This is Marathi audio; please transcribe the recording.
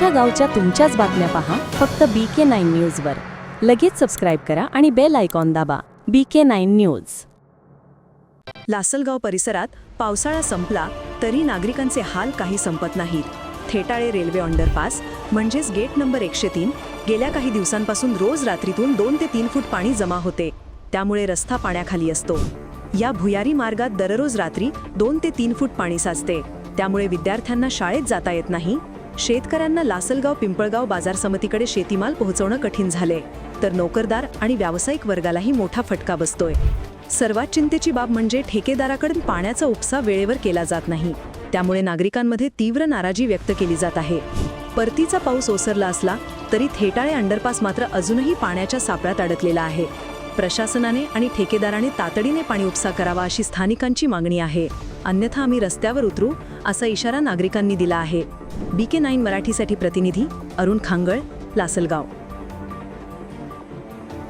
तुमच्या गावच्या तुमच्याच बातम्या पहा फक्त बी के नाईन न्यूजवर लगेच सबस्क्राईब करा आणि बेल आयकॉन दाबा. B K nine news Lasalgaon परिसरात पावसाळा संपला तरी नागरिकांचे हाल काही संपत नाहीत. थेटाळे रेल्वे अंडरपास म्हणजेच गेट नंबर एकशे तीन गेल्या काही दिवसांपासून रोज रात्रीतून दोन ते तीन फूट पाणी जमा होते. त्यामुळे रस्ता पाण्याखाली असतो. या भुयारी मार्गात दररोज रात्री दोन ते तीन फूट पाणी साचते. त्यामुळे विद्यार्थ्यांना शाळेत जाता येत नाही शेतकऱ्यांना लासलगाव पिंपळगाव बाजार समितीकडे शेतीमाल पोहोचवणं कठीण झाले. तर नोकरदार आणि व्यावसायिक वर्गालाही मोठा फटका बसतोय. सर्वात चिंतेची बाब म्हणजे ठेकेदाराकडून पाण्याचा उपसा वेळेवर केला जात नाही. त्यामुळे नागरिकांमध्ये तीव्र नाराजी व्यक्त केली जात आहे. परतीचा पाऊस ओसरला असला तरी थेटाळे अंडरपास मात्र अजूनही पाण्याच्या सापळ्यात अडकलेला आहे. प्रशासनाने आणि ठेकेदाराने तातडीने पाणी उपसा करावा अशी स्थानिकांची मागणी आहे. अन्यथा आम्ही रस्त्यावर उतरू असा इशारा नागरिकांनी दिला आहे. बी के नाईन मराठीसाठी प्रतिनिधी अरुण खांगळ लासलगाव.